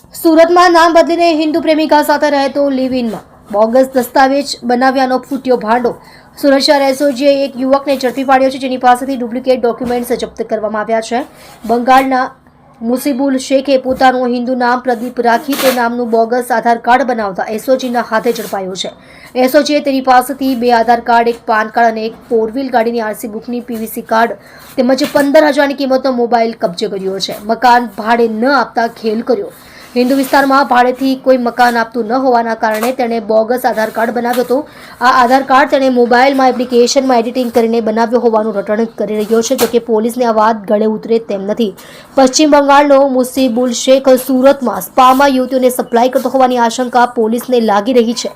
સુરતમાં નામ બદલીને હિન્દુ પ્રેમિકા સાથે રહેતો લિવ ઇનમાં બોગસ દસ્તાવેજ બનાવ્યાનો ફૂટ્યો ભાંડો. સુરત શહેર એસઓજીએ એક યુવકને ઝડપી પાડ્યો છે, જેની પાસેથી ડુપ્લિકેટ ડોક્યુમેન્ટ્સ જપ્ત કરવામાં આવ્યા છે. બંગાળના મુસીબુલ શેખે પોતાનું હિન્દુ નામ પ્રદીપ રાખી તે નામનું બોગસ આધાર કાર્ડ બનાવતા એસઓજીના હાથે ઝડપાયો છે. એસઓજીએ તેની પાસેથી બે આધાર કાર્ડ, એક પાન કાર્ડ અને એક ફોર વ્હીલ ગાડીની આરસી બુકની પીવીસી કાર્ડ તેમજ પંદર હજારની કિંમતનો મોબાઈલ કબજે કર્યો છે. મકાન ભાડે ન આપતા ખેલ કર્યો. હિન્દુ વિસ્તારમાં ભાડેથી કોઈ મકાન આપતું ન હોવાના કારણે તેણે બોગસ આધાર કાર્ડ બનાવ્યો હતો. આ આધાર કાર્ડ તેણે મોબાઈલમાં, એપ્લિકેશનમાં એડિટિંગ કરીને બનાવ્યો હોવાનું રટણ કરી રહ્યો છે જોકે પોલીસને આ વાત ગળે ઉતરે તેમ નથી. પશ્ચિમ બંગાળનો મુસીબુલ શેખ સુરતમાં સ્પામાં યુવતીઓને સપ્લાય કરતો હોવાની આશંકા પોલીસને લાગી રહી છે.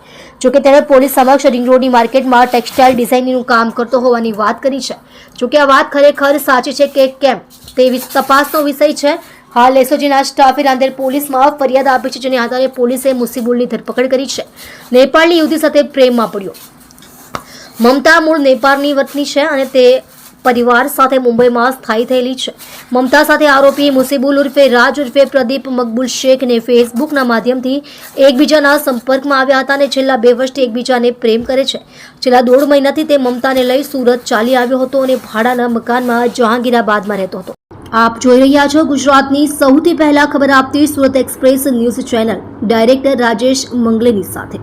જોકે તેણે પોલીસ સમક્ષ રિંગ રોડની માર્કેટમાં ટેક્સટાઇલ ડિઝાઇનિંગનું કામ કરતો હોવાની વાત કરી છે. જોકે આ વાત ખરેખર સાચી છે કે કેમ? તે તપાસનો વિષય છે. હાલ એસઓજીના સ્ટાફે રાંદેર પોલીસમાં ફરિયાદ આપી છે, જેને આધારે પોલીસે મુસીબુલની ધરપકડ કરી છે. નેપાળની યુવતી સાથે પ્રેમમાં પડ્યો. મમતા મૂળ નેપાળની વતની છે અને તે પરિવાર સાથે મુંબઈમાં સ્થાયી થયેલી છે. મમતા સાથે આરોપી મુસીબુલ ઉર્ફે રાજ ઉર્ફે પ્રદીપ મકબુલ શેખને ફેસબુકના માધ્યમથી એકબીજાના સંપર્કમાં આવ્યા હતા અને છેલ્લા બે વર્ષથી એકબીજાને પ્રેમ કરે છે. છેલ્લા દોઢ મહિનાથી તે મમતાને લઈ સુરત ચાલી આવ્યો હતો અને ભાડાના મકાનમાં જહાંગીરાબાદમાં રહેતો હતો. આપ જોઈ રહ્યા છો ગુજરાતની સૌથી પહેલા ખબર આપતી Surat express news channel. Director Rajesh મંગલેની સાથે.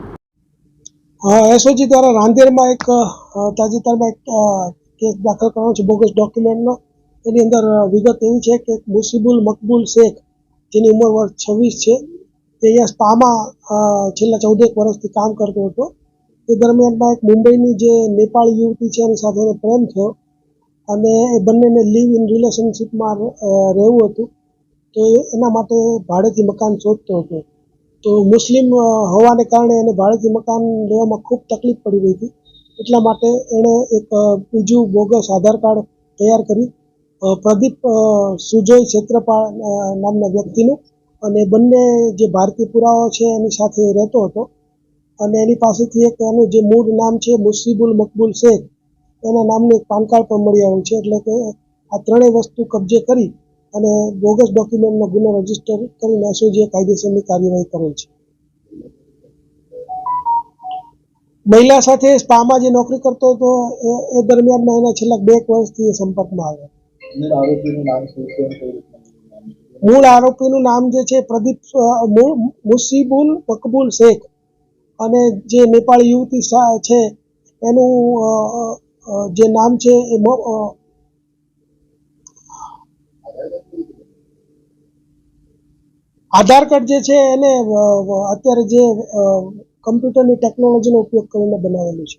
એસઓજી દ્વારા રાંદેરમાં એક તાજેતરમાં એક કેસ દાખલ કરવાનો છે, બોગસ ડોક્યુમેન્ટનો. એની અંદર વિગત એવી છે કે મુસીબુલ મકબૂલ શેખ, જેની ઉંમર વર્ષ છવ્વીસ છે, તે અહીંયા સ્પામાં છેલ્લા ચૌદેક વર્ષથી કામ કરતો હતો. તે દરમિયાનમાં એક મુંબઈની જે નેપાળી યુવતી છે, એની સાથે પ્રેમ થયો. અને એ બંનેને લીવ ઇન રિલેશનશીપમાં રહેવું હતું. તો એના માટે ભાડેથી મકાન શોધતો હતો. તો મુસ્લિમ હોવાને કારણે એને ભાડેથી મકાન લેવામાં ખૂબ તકલીફ પડી રહી હતી. એટલા માટે એણે એક બીજું બોગસ આધાર કાર્ડ તૈયાર કર્યું પ્રદીપ સુજોય ક્ષેત્રપાળ નામના વ્યક્તિનું. અને બંને જે ભારતીય પુરાવો છે એની સાથે રહેતો હતો. અને એની પાસેથી એક એનું જે મૂળ નામ છે, મુસીબુલ મકબૂલ શેખ એના નામનું એક પાન કાર્ડ પણ મળી આવ્યું છે. એટલે કે આ ત્રણેય વસ્તુ કબજે કરી અને બોગસ ડોક્યુમેન્ટનો ગુનો રજિસ્ટર કરીને એસઓજીએ કાયદેસરની કાર્યવાહી કરેલ છે. મહિલા સાથે સ્પામાં જે નોકરી કરતો હતો એ- દરમિયાનમાં એના છેલ્લા બે વર્ષથી એ સંપર્કમાં આવ્યો. મૂળ આરોપીનું નામ જે છે પ્રદીપ મુસીબુલ મકબુલ શેખ. અને જે નેપાળી યુવતી છે એનું જે નામ છે એ આધાર કાર્ડ જે છે એને અત્યારે જે કમ્પ્યુટરની ટેકનોલોજીનો ઉપયોગ કરીને બનાવેલું છે.